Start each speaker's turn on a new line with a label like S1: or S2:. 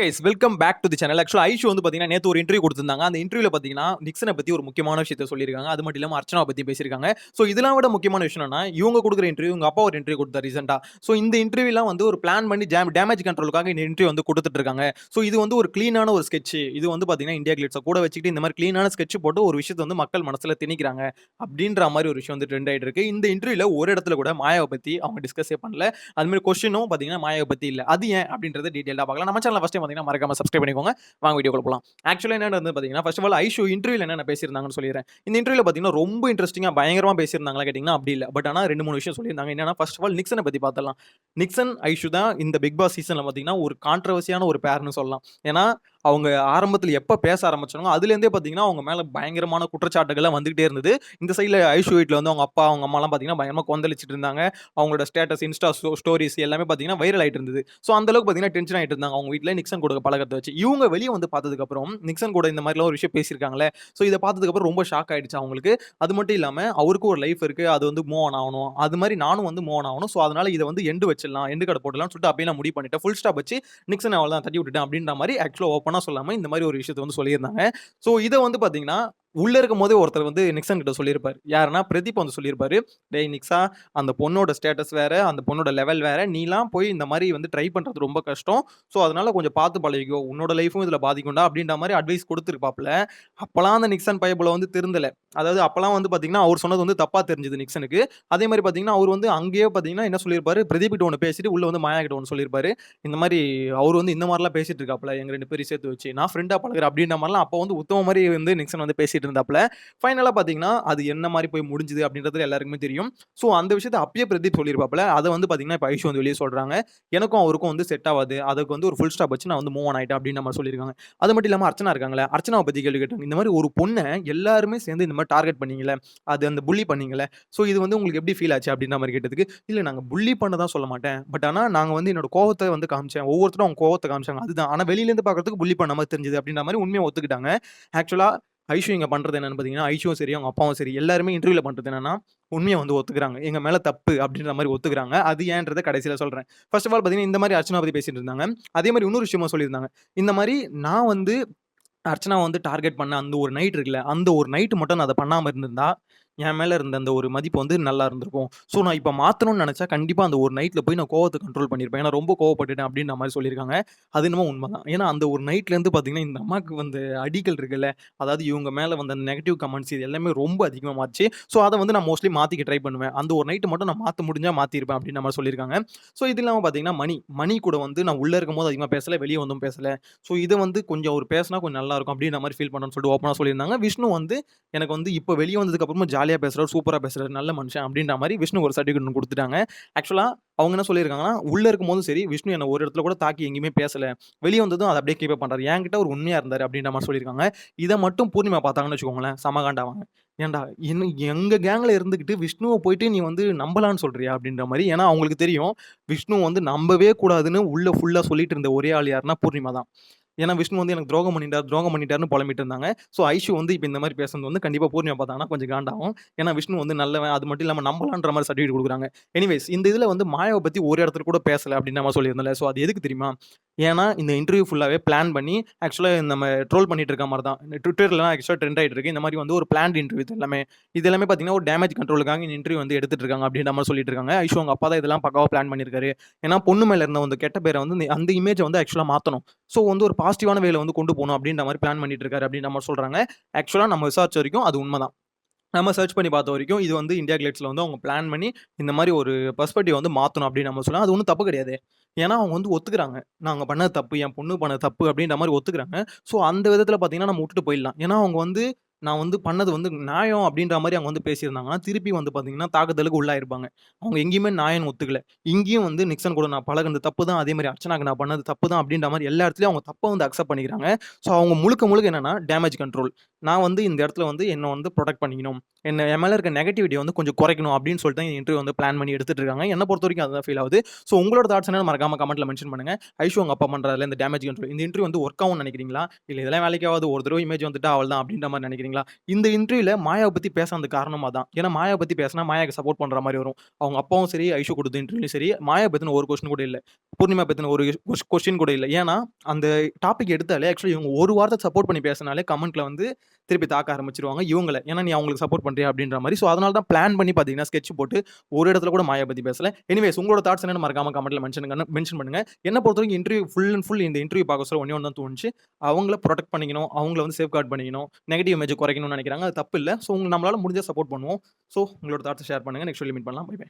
S1: Guys welcome back to the channel ஆக்சுவலாக ஐஷு வந்து பார்த்தீங்கன்னா நேற்று ஒரு இன்டர்வியூ கொடுத்திருந்தாங்க. அந்த இன்டர்வியூல பார்த்தீங்கன்னா நிக்சனை பற்றி ஒரு முக்கியமான விஷயத்த சொல்லியிருக்காங்க. அது மட்டும் இல்லாமல் அர்ச்சனா பற்றி பேசியிருக்காங்க. ஸோ இதெல்லாம் விட முக்கியமான விஷயம் என்னன்னா இவங்க கொடுக்குற இன்டர்வியூ உங்க அப்பா ஒரு இன்டர்வியூ கொடுத்தா ரீசெண்டாக ஸோ இந்த இன்டர்வியூலாம் வந்து ஒரு பிளான் பண்ணி ஜாம் டேமேஜ் கண்ட்ரோலுக்காக இந்த இன்டர்வியூ வந்து கொடுத்துட்டு இருக்காங்க. ஸோ இது வந்து ஒரு க்ளீனான ஒரு ஸ்கெட்ச் இது வந்து பார்த்தீங்கன்னா இந்தியா கிளிட்ஸை கூட வச்சுக்கிட்டு இந்த மாதிரி க்ளீனான ஸ்கெட்ச் போட்டு ஒரு விஷயத்தை வந்து மக்கள் மனசில் திணிக்கிறாங்க. அப்படின்ற மாதிரி ஒரு விஷயம் வந்து ட்ரெண்ட் ஆகிட்டு இருக்கு. இந்த இன்டர்வியூல ஒரு இடத்துல கூட மாயாவை பற்றி அவங்க டிஸ்கஸே பண்ணல. அது மாதிரி கொஸ்டினும் பார்த்தீங்கன்னா மாயாவை பற்றி இல்லை. அது ஏன் அப்படின்றத டீட்டெயிலாக பார்க்கலாம். நம்ம சேனல் ஃபஸ்ட் பார்த்தீங்கன்னா மறக்காம சப்ஸ்கிரைப் பண்ணிக்கோங்க. வாங்க வீடியோ போகலாம் ஆக்சுவலாக என்ன வந்து பார்த்தீங்கன்னா ஃபர்ஸ்ட் ஆஃப் ஆல் ஐஷோ இன்டர்வியூல என்ன பேசியிருந்தாங்கன்னு சொல்லிடுறேன். இந்த இன்டர்வியூல பார்த்தீங்கன்னா ரொம்ப இன்ட்ரெஸ்டிங்காக பயங்கரமாக பேசியிருந்தாங்களா கேட்டிங்கன்னா அப்படி இல்லை. பட் ஆனால் ரெண்டு மூணு விஷயம் சொல்லியிருந்தாங்க. என்னன்னா ஃபர்ஸ்ட் ஆஃப் ஆல் நிக்சனை பற்றி பார்த்தலாம் நிக்சன் ஐஷு தான் இந்த பிக் பாஸ் சீசனில் பார்த்தீங்கன்னா ஒரு கான்ட்ரவர்சியான ஒரு பேர்னு சொல்லலாம். ஏன்னா அவங்க ஆரம்பத்தில் எப்போ பேச ஆரம்பிச்சாங்க அதுலேருந்தே பார்த்தீங்கன்னா அவங்க மேலே பயங்கரமான குற்றச்சாட்டுகள்லாம் வந்துகிட்டே இருந்தது. இந்த சைடில் ஐஷு வீட்டில் வந்து அவங்க அப்பா அவங்க அம்மாலாம் பார்த்தீங்கன்னா பயங்கரமாக கொந்தளிச்சிட்டு இருந்தாங்க. அவங்களோட ஸ்டேட்டஸ் இன்ஸ்டா ஸ்டோரிஸ் எல்லாமே பார்த்தீங்கன்னா வைரல் ஆகிட்டு இருந்தது. ஸோ அந்த அளவுக்கு பார்த்தீங்கன்னா டென்ஷன் ஆகிட்டு இருந்தாங்க. அவங்க வீட்டில் நிக்சன் கூட பழக்கத்தை வச்சு. இவங்க வெளியே வந்து பார்த்ததுக்கப்புறம் நிக்சன் கூட இந்த மாதிரிலாம் ஒரு விஷயம் பேசியிருக்காங்களே. ஸோ இதை பார்த்ததுக்கப்புறம் ரொம்ப ஷாக் ஆகிடுச்சு அவங்களுக்கு. அது மட்டும் இல்லாமல் அவருக்கும் ஒரு லைஃப் இருக்குது அது வந்து மூவ் ஆன் ஆகணும். அது மாதிரி நானும் வந்து மூவ் ஆன் ஆகணும். ஸோ அதனால் இதை வந்து எண்டு வச்சிடலாம். எண்டு கடை போடலாம்னு சொல்லிட்டு அப்படியே நான் முடிவு பண்ணிட்டேன். ஃபுல் ஸ்டாப் வச்சு நிக்சன் அவள் தான் தட்டி விட்டுட்டேன் அப்படின்ற மாதிரி ஆக்சுவலாக ஓப்பனாக சொல்லாமல் இந்த மாதிரி ஒரு விஷயத்தை வந்து சொல்லியிருந்தாங்க. ஸோ இதை வந்து பார்த்தீங்கன்னா உள்ள இருக்கும் போதே ஒருத்தர் வந்து நிக்சன் கிட்ட சொல்லியிருப்பார். யாருன்னா பிரதீப் வந்து சொல்லியிருப்பாரு. டேய் நிக்ஸா அந்த பொண்ணோட ஸ்டேட்டஸ் வேற அந்த பொண்ணோட லெவல் வேற. நீலாம் போய் இந்த மாதிரி வந்து ட்ரை பண்றது ரொம்ப கஷ்டம். ஸோ அதனால கொஞ்சம் பார்த்து பழகிக்கோ. உன்னோட லைஃபும் இதில் பாதிக்கும்டா அப்படின்ற மாதிரி அட்வைஸ் கொடுத்துருப்பாப்ல அப்பெல்லாம் அந்த நிக்சன் பைபிள வந்து திருந்தல. அதாவது அப்பெல்லாம் வந்து பாத்தீங்கன்னா அவர் சொன்னது வந்து தப்பா தெரிஞ்சது நிக்சனுக்கு. அதே மாதிரி பார்த்தீங்கன்னா அவர் வந்து அங்கேயே பார்த்தீங்கன்னா என்ன சொல்லியிருப்பாரு? பிரதீப் கிட்ட ஒன்று பேசிட்டு உள்ள வந்து மாயா கிட்ட ஒன்று சொல்லியிருப்பாரு. இந்த மாதிரி அவர் வந்து இந்த மாதிரிலாம் பேசிட்டு இருக்காப்ல எங்க ரெண்டு பேரும் சேர்த்து வச்சு. நான் ஃப்ரெண்டாக பழகுறேன் அப்படின்ற மாதிரிலாம் அப்போ வந்து உத்தம மாதிரி வந்து நிக்சன் வந்து பேசிட்டு இருந்தாப்புல ஃபைனலாக பார்த்தீங்கன்னா அது என்ன மாதிரி போய் முடிஞ்சுது அப்படின்றது எல்லாருக்குமே தெரியும். ஸோ அந்த விஷயத்தை அப்பயே பிரதீப் சொல்லியிருப்பாப்புல. அதை வந்து பார்த்தீங்கன்னா இப்போ ஐஷு வந்து வெளியே சொல்கிறாங்க எனக்கும் அவருக்கும் வந்து செட் ஆகாது. அதுக்கு வந்து ஒரு ஃபுல் ஸ்டாப் வச்சு நான் வந்து மூவ் ஆன் ஆகிட்டேன் அப்படின்னு மாதிரி சொல்லியிருக்காங்க. அது மட்டும் இல்லாமல் அர்ச்சனா இருக்காங்களே அர்ச்சனாவை பற்றி கேள்வி கேட்டாங்க இந்த மாதிரி ஒரு பொண்ணை எல்லாருமே சேர்ந்து இந்த மாதிரி டார்கெட் பண்ணீங்களே அது அந்த புள்ளி பண்ணீங்களே ஸோ இது வந்து உங்களுக்கு எப்படி ஃபீல் ஆச்சு அப்படின்ற மாதிரி கேட்டதுக்கு இல்லை நாங்கள் புள்ளி பண்ண தான் சொல்ல மாட்டேன். பட் ஆனால் நாங்கள் வந்து என்னோட கோவத்தை வந்து காமிச்சேன். ஒவ்வொருத்தரும் அவங்க கோவத்தை காமிச்சாங்க. அதுதான். ஆனால் வெளியிலேருந்து பார்க்குறதுக்கு புள்ளி பண்ண மாதிரி தெரிஞ்சது அப்படின்ற மாதிரி உண்மையை ஒத்துக்கிட்டாங்க. ஆக்சுவலாக ஐஷு இங்கே பண்ணுறது என்னன்னு பார்த்தீங்கன்னா ஐஷுவும் சரி அவங்க அப்பாவும் சரி எல்லாருமே இன்டர்வியூவில் பண்ணுறது என்னன்னா உண்மையை வந்து ஒத்துக்கிறாங்க. எங்கள் மேலே தப்பு அப்படின்ற மாதிரி ஒத்துக்கிறாங்க. அது ஏன்றதை கடைசியில் சொல்கிறேன் ஃபர்ஸ்ட் ஆஃப் ஆல் பார்த்தீங்கன்னா இந்த மாதிரி அர்ச்சனா பற்றி பேசிட்டு இருந்தாங்க. அதே மாதிரி இன்னொரு விஷயமா சொல்லியிருந்தாங்க. இந்த மாதிரி நான் வந்து அர்ச்சனா வந்து டார்கெட் பண்ண அந்த ஒரு நைட் இருக்குல்ல அந்த ஒரு நைட்டு மட்டும் நான் அதை பண்ணாமல் இருந்திருந்தா என் மேலே இருந்த அந்த ஒரு மதிப்பு வந்து நல்லா இருந்திருக்கும். ஸோ நான் இப்போ மாற்றணும்னு நினச்சா கண்டிப்பாக அந்த ஒரு நைட்டில் போய் நான் கோவத்தை கண்ட்ரோல் பண்ணியிருப்பேன் ஏன்னா ரொம்ப கோவப்பட்டுட்டேன் அப்படின்ற மாதிரி சொல்லியிருக்காங்க. அது என்னமோ உண்மை தான் ஏன்னா அந்த ஒரு நைட்லேருந்து பார்த்தீங்கன்னா இந்த அம்மாவுக்கு வந்து அடிகள் இருக்குல்ல. அதாவது இவங்க மேலே வந்த அந்த நெகட்டிவ் கமெண்ட்ஸ் இது எல்லாமே ரொம்ப அதிகமாக மாச்சு ஸோ அதை வந்து நான் மோஸ்ட்லி மாற்றிக்க ட்ரை பண்ணுவேன். அந்த ஒரு நைட்டு மட்டும் நான் மாற்ற முடிஞ்சால் மாற்றிருப்பேன் அப்படின்ற மாதிரி சொல்லியிருக்காங்க. ஸோ இது இல்லாமல் பார்த்தீங்கன்னா மணி மணி கூட வந்து நான் உள்ளே இருக்கும்போது அதிகமாக பேசலை வெளியே வந்தும் பேசலை. ஸோ இதை வந்து கொஞ்சம் ஒரு பேசினா கொஞ்சம் நல்லா இருக்கும் அப்படின்ற மாதிரி ஃபீல் பண்ணணும்னு சொல்லிட்டு ஓப்பனாக சொல்லியிருந்தாங்க. விஷ்ணு வந்து எனக்கு வந்து இப்போ வெளியே வந்ததுக்கப்புறமா ஜாலி ஜாலியாக பேசுகிறார் சூப்பராக பேசுகிறார் நல்ல மனுஷன் அப்படின்ற மாதிரி விஷ்ணு ஒரு சர்டிஃபிகேட் கொடுத்துட்டாங்க. ஆக்சுவலாக அவங்க என்ன சொல்லியிருக்காங்கன்னா உள்ளே இருக்கும்போதும் சரி விஷ்ணு என்ன ஒரு இடத்துல கூட தாக்கி எங்கேயுமே பேசலை. வெளியே வந்ததும் அதை அப்படியே கீப்பே பண்ணுறாரு என்கிட்ட ஒரு உண்மையாக இருந்தார் அப்படின்ற மாதிரி சொல்லியிருக்காங்க. இதை மட்டும் பூர்ணிமா பார்த்தாங்கன்னு வச்சுக்கோங்களேன் சமகாண்டாவாங்க ஏன்டா இன்னும் எங்கள் கேங்கில் இருந்துக்கிட்டு விஷ்ணுவை போயிட்டு நீ வந்து நம்பலான்னு சொல்கிறியா அப்படின்ற மாதிரி ஏன்னா அவங்களுக்கு தெரியும் விஷ்ணு வந்து நம்பவே கூடாதுன்னு உள்ளே ஃபுல்லாக சொல்லிட்டு இருந்த ஒரே ஆள் யாருன்னா பூர்ணிமா தான். ஏன்னா விஷ்ணு வந்து எனக்கு துரோகம் பண்ணிட்டார் துரோகம் பண்ணிட்டாருன்னு புலம்பிட்டு இருந்தாங்க. ஸோ ஐஷு வந்து இப்போ இந்த மாதிரி பேசுறது வந்து கண்டிப்பாக பூர்ணிமா பார்த்தாங்கன்னா கொஞ்சம் காண்டாகும் ஏன்னா விஷ்ணு வந்து நல்லவன் அது மட்டும் இல்லாமல் நம்பலான்ற மாதிரி சர்டிஃபிகேட் கொடுக்குறாங்க. எனிவேஸ் இந்த இதில் வந்து மாயாவை பற்றி ஒரு இடத்துல கூட பேசலை அப்படின்னு நம்ம சொல்லியிருந்தோம்ல. ஸோ அது எதுக்கு தெரியுமா? ஏன்னா இந்த இன்டர்வியூ ஃபுல்லாகவே பிளான் பண்ணி ஆக்சுவலாக நம்ம ட்ரோல் பண்ணிட்டு இருக்க மாதிரி தான். ட்விட்டர்லாம் ஆக்சுவலாக ட்ரெண்ட் ஆகிட்டு இருக்கு. இந்த மாதிரி வந்து ஒரு பிளான் இன்டர்வியூ எல்லாமே. இது எல்லாமே பார்த்தீங்கன்னா ஒரு டேமேஜ் கண்ட்ரோலுக்காக இந்த இன்டர்வியூ வந்து எடுத்துட்டு இருக்காங்க அப்படின்ற மாதிரி சொல்லிட்டு இருக்காங்க. ஐஷோ அவங்க அப்பா தான் இதெல்லாம் பக்காவாக பிளான் பண்ணியிருக்காரு ஏன்னா பொண்ணு மேலே இருந்த வந்து கெட்ட பேரை வந்து இந்த- அந்த இமேஜை வந்து ஆக்சுவலாக மாற்றணும் ஸோ வந்து ஒரு பாசிட்டிவான வேலை வந்து கொண்டு போகணும் அப்படின்ற மாதிரி பிளான் பண்ணிட்டு இருக்காரு அப்படின்ற மாதிரி சொல்கிறாங்க ஆக்சுவலாக நம்ம விசாரிச்ச வரைக்கும் அது உண்மைதான். நம்ம சர்ச் பண்ணி பார்த்த வரைக்கும் இது வந்து இந்தியா கிளேட்ஸில் வந்து அவங்க பிளான் பண்ணி இந்த மாதிரி ஒரு பர்ஸ்பெக்டிவ் வந்து மாற்றணும் அப்படின்னு நம்ம சொல்லலாம். அது ஒன்றும் தப்பு கிடையாது. ஏன்னா அவங்க வந்து ஒத்துக்கிறாங்க. நாங்கள் பண்ண தப்பு என் பொண்ணு பண்ண தப்பு அப்படின்ற மாதிரி ஒத்துக்கிறாங்க. ஸோ அந்த விதத்தில் பார்த்தீங்கன்னா நம்ம விட்டுட்டு போயிடலாம். ஏன்னா அவங்க வந்து நான் வந்து பண்ணது வந்து நியாயம் அப்படின்ற மாதிரி அவங்க வந்து பேசியிருந்தாங்கன்னா திருப்பி வந்து பார்த்தீங்கன்னா தாக்குதலுக்கு உள்ளாயிருப்பாங்க. அவங்க எங்கேயுமே நியாயம் ஒத்துக்கல. இங்கேயும் வந்து நிக்சன் கூட நான் பழகுனது தப்பு தான் அதே மாதிரி அர்ச்சனாக்கு நான் பண்ணது தப்பு தான் அப்படின்ற மாதிரி எல்லா இடத்துலையும் அவங்க தப்பை வந்து அக்செப்ட் பண்ணிக்கிறாங்க. ஸோ அவங்க முழுக்க முழுக்க என்னன்னா டேமேஜ் கண்ட்ரோல் நான் வந்து இந்த இடத்துல வந்து என்னை வந்து ப்ரொடெக்ட் பண்ணிக்கணும். என்ன என் மேலே இருக்க நெகட்டிவிட்டி வந்து கொஞ்சம் குறைக்கணும் அப்படின்னு சொல்லிட்டு தான் இந்த இன்டர்வியூ வந்து பிளான் பண்ணி எடுத்துட்டு இருக்காங்க. என்ன பொறுத்த வரைக்கும் அதுதான் ஃபீல் ஆகுது. ஸோ உங்களோட தாட்ஸ் என்ன மறக்காம கமெண்ட்ல மென்ஷன் பண்ணுங்க. ஐஷு அவங்க அப்பா பண்றதுல இந்த டேமேஜ் கண்ட்ரோல் இந்த இன்டர்வியூ வந்து ஒர்க் ஆகும் நினைக்கிறீங்களா? இல்லை இதெல்லாம் வேலைக்காவது ஒரு தடவை இமேஜ் வந்துட்டு அவள் தான் அப்படின்ற மாதிரி நினைக்கிறீங்க சரிங்களா இந்த இன்டர்வியூல மாயாவை பத்தி பேச அந்த காரணமா தான் ஏன்னா மாயாவ பத்தி பேசினா மாயாக்கு சப்போர்ட் பண்ற மாதிரி வரும். அவங்க அப்பாவும் சரி, ஐஷு கொடுத்த இன்டர்வியூ சரி, மாயா பத்தின ஒரு கொஸ்டின் கூட இல்ல. பூர்ணிமா பத்தின ஒரு கொஸ்டின் கூட இல்ல. ஏன்னா, அந்த டாபிக் எடுத்தாலே ஆக்சுவலி இவங்க ஒரு வாரத்தை சப்போர்ட் பண்ணி பேசினாலே கமெண்ட்ல வந்து திருப்பி தாக்க ஆரம்பிச்சிருவாங்க இவங்கள. ஏன்னா நீ அவங்களுக்கு சப்போர்ட் பண்றியா அப்படின்ற மாதிரி ஸோ அதனால தான் பிளான் பண்ணி பார்த்தீங்கன்னா, ஸ்கெட்ச் போட்டு ஒரு இடத்துல கூட மாயா பத்தி பேசல. எனிவேஸ் உங்களோட தாட்ஸ் என்னென்னு மறக்காம கமெண்ட்ல மென்ஷன் மென்ஷன் பண்ணுங்க. என்ன பொறுத்தவரைக்கும் இன்டர்வியூ ஃபுல் அண்ட் ஃபுல் இந்த இன்டர்வியூ பார்க்க சொல்ல ஒண்ணே ஒன்று தான் தோணுச்சு. அவங்கள ப்ரொடெக்ட் பண்ணிக்கணும். அவங்கள வந்து சேஃப்கார்ட் பண்ணிக்கணும். நெகட்டிவ் இமேஜ் குறைக்கணும்னு நினைக்கிறாங்க. அது தப்பு இல்லை ஸோ நம்மளால முடிஞ்ச சப்போர்ட் பண்ணுவோம். ஸோ உங்களோட தாட்ஸ ஷேர் பண்ணுங்க. நெக்ஸ்ட் மீட் பண்ணலாம். Bye bye.